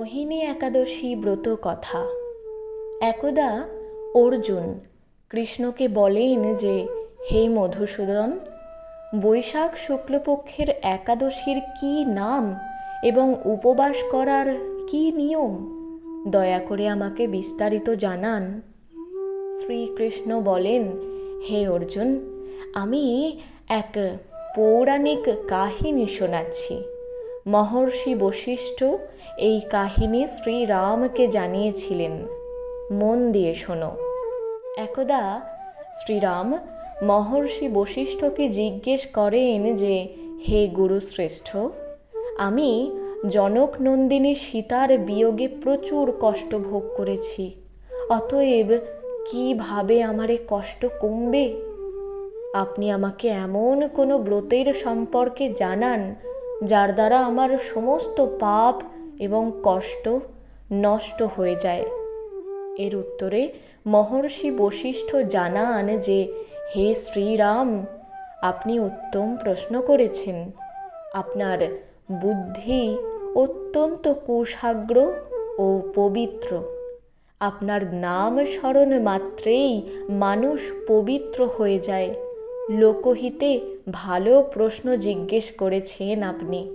মোহিনী একাদশী ব্রত কথা। একদা অর্জুন কৃষ্ণকে বলেন যে, হে মধুসূদন, বৈশাখ শুক্লপক্ষের একাদশীর কি নাম এবং উপবাস করার কি নিয়ম? দয়া করে আমাকে বিস্তারিত জানান। শ্রীকৃষ্ণ বলেন, হে অর্জুন, আমি এক পৌরাণিক কাহিনী শোনাচ্ছি। মহর্ষি বশিষ্ঠ এই কাহিনী শ্রীরামকে জানিয়েছিলেন। মন দিয়ে শোনো। একদা শ্রীরাম মহর্ষি বশিষ্ঠকে জিজ্ঞেস করেন যে, হে গুরুশ্রেষ্ঠ, আমি জনক নন্দিনী সীতার বিয়োগে প্রচুর কষ্ট ভোগ করেছি, অতএব কীভাবে আমার এ কষ্ট কমবে? আপনি আমাকে এমন কোনো ব্রতের সম্পর্কে জানান যার দ্বারা আমার সমস্ত পাপ এবং কষ্ট নষ্ট হয়ে যায়। এর উত্তরে মহর্ষি বশিষ্ঠ জানান যে, হে শ্রীরাম, আপনি উত্তম প্রশ্ন করেছেন। আপনার বুদ্ধি অত্যন্ত কুশাগ্র ও পবিত্র। আপনার নাম স্মরণ মাত্রেই মানুষ পবিত্র হয়ে যায়। লোকহিতে ভালো প্রশ্ন জিজ্ঞেস করেছেন আপনি।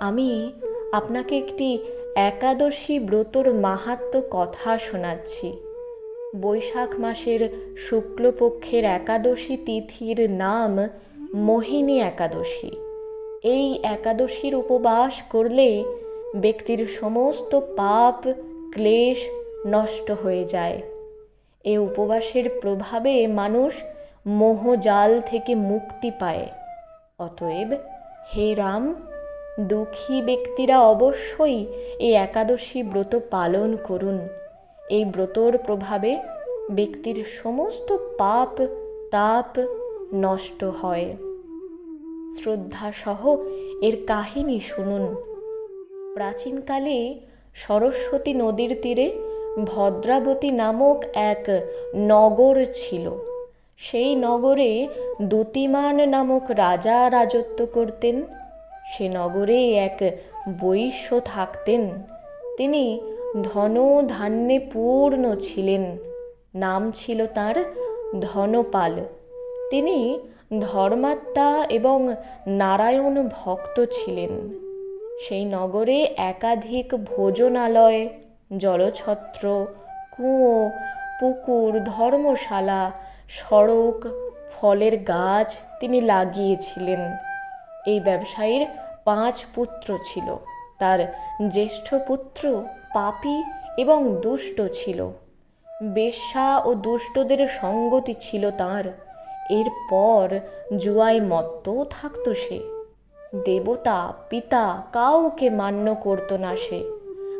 আমি আপনাকে একটি একাদশী ব্রতর মাহাত্ম কথা শোনাচ্ছি। বৈশাখ মাসের শুক্লপক্ষের একাদশী তিথির নাম মোহিনী একাদশী। এই একাদশীর উপবাস করলে ব্যক্তির সমস্ত পাপ, ক্লেশ নষ্ট হয়ে যায়। এ উপবাসের প্রভাবে মানুষ মোহজাল থেকে মুক্তি পায়। অতএব হে রাম, দুঃখী ব্যক্তিরা অবশ্যই এই একাদশী ব্রত পালন করুন। এই ব্রতর প্রভাবে ব্যক্তির সমস্ত পাপ, তাপ নষ্ট হয়। শ্রদ্ধাসহ এর কাহিনী শুনুন। প্রাচীনকালে সরস্বতী নদীর তীরে ভদ্রাবতী নামক এক নগর ছিল। সেই নগরে দুতিমান নামক রাজা রাজত্ব করতেন। সে নগরে এক বৈশ্য থাকতেন। তিনি ধন ধান্যে পূর্ণ ছিলেন। নাম ছিল তার ধনপাল। তিনি ধর্মাত্মা এবং নারায়ণ ভক্ত ছিলেন। সেই নগরে একাধিক ভোজনালয়, জলছত্র, কুঁয়ো, পুকুর, ধর্মশালা সড়ক, ফলের গাছ তিনি লাগিয়েছিলেন। এই ব্যবসায়ীর পাঁচ পুত্র ছিল। তার জ্যেষ্ঠ পুত্র পাপি এবং দুষ্ট ছিল। বেশ্যা ও দুষ্টদের সঙ্গতি ছিল তার। এরপর জুয়ায় মত্ত থাকত সে। দেবতা, পিতা কাউকে মান্য করতো না সে।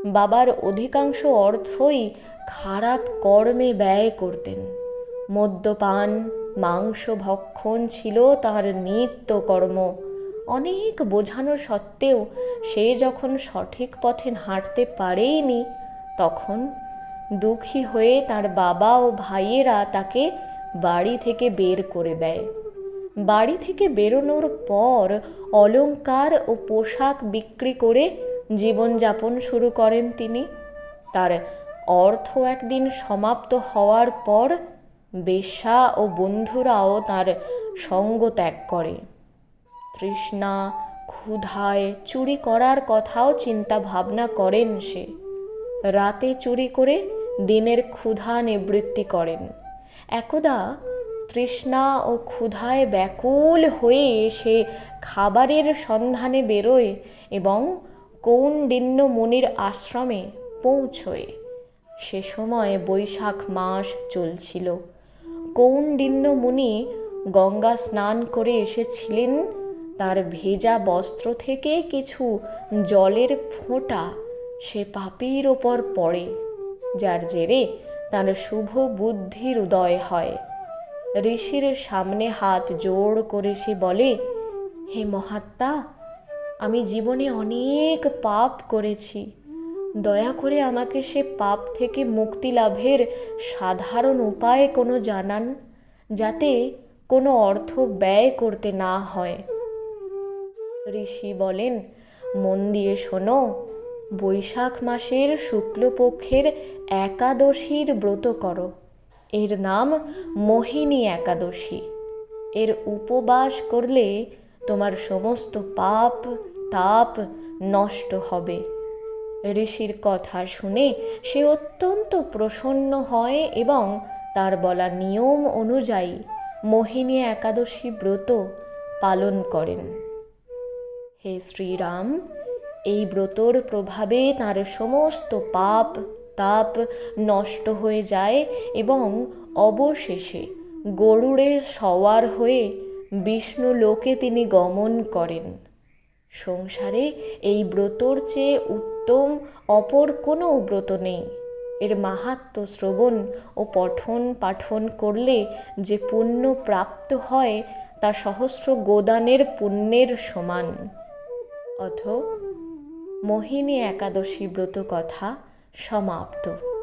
বাবার অধিকাংশ অর্থই খারাপ কর্মে ব্যয় করতেন। মদ্যপান মাংস ভক্ষণ ছিল তার নিত্য কর্ম অনেক বোঝানো সত্ত্বেও সে যখন সঠিক পথে হাঁটতে পারেইনি তখন দুঃখী হয়ে তার বাবা ও ভাইয়েরা তাকে বাড়ি থেকে বের করে দেয়। বাড়ি থেকে বেরোনোর পর অলঙ্কার ও পোশাক বিক্রি করে জীবনযাপন শুরু করেন তিনি। তার অর্থ একদিন সমাপ্ত হওয়ার পর বেশ্যা ও বন্ধুরাও তার সঙ্গ ত্যাগ করে। তৃষ্ণা ক্ষুধায় চুরি করার কথাও চিন্তা ভাবনা করেন সে। রাতে চুরি করে দিনের ক্ষুধা নিবৃত্তি করেন। একদা তৃষ্ণা ও ক্ষুধায় ব্যাকুল হয়ে সে খাবারের সন্ধানে বেরোয় এবং কৌন্ডিন্য মুনির আশ্রমে পৌঁছয়। সে সময় বৈশাখ মাস চলছিল। কৌন্ডিন্য মুনি গঙ্গা স্নান করে এসেছিলেন। তার ভেজা বস্ত্র থেকে কিছু জলের ফোঁটা সে পাপির ওপর পড়ে, যার জেরে তার শুভ বুদ্ধির উদয় হয়। ঋষির সামনে হাত জোড় করে সে বলে, হে মহাত্মা, আমি জীবনে অনেক পাপ করেছি। দয়া করে আমাকে সে পাপ থেকে মুক্তি লাভের সাধারণ উপায় কোনো জানান, যাতে কোনো অর্থ ব্যয় করতে না হয়। ঋষি বলেন, মন দিয়ে শোনো, বৈশাখ মাসের শুক্লপক্ষের একাদশীর ব্রত করো। এর নাম মোহিনী একাদশী। এর উপবাস করলে তোমার সমস্ত পাপ, তাপ নষ্ট হবে। ঋষির কথা শুনে সে অত্যন্ত প্রসন্ন হয় এবং তার বলা নিয়ম অনুযায়ী মোহিনী একাদশী ব্রত পালন করেন। হে শ্রীরাম, এই ব্রতর প্রভাবে তার সমস্ত পাপ, তাপ নষ্ট হয়ে যায় এবং অবশেষে গরুড়ের সওয়ার হয়ে বিষ্ণু লোকে তিনি গমন করেন। সংসারে এই ব্রতর চেয়ে উত্তম, অপর কোনো ব্রত নেই। এর মাহাত্ম শ্রবণ ও পঠন পাঠন করলে যে পুণ্য প্রাপ্ত হয়, তা সহস্র গোদানের পুণ্যের সমান। অথ মোহিনী একাদশী ব্রত কথা সমাপ্ত।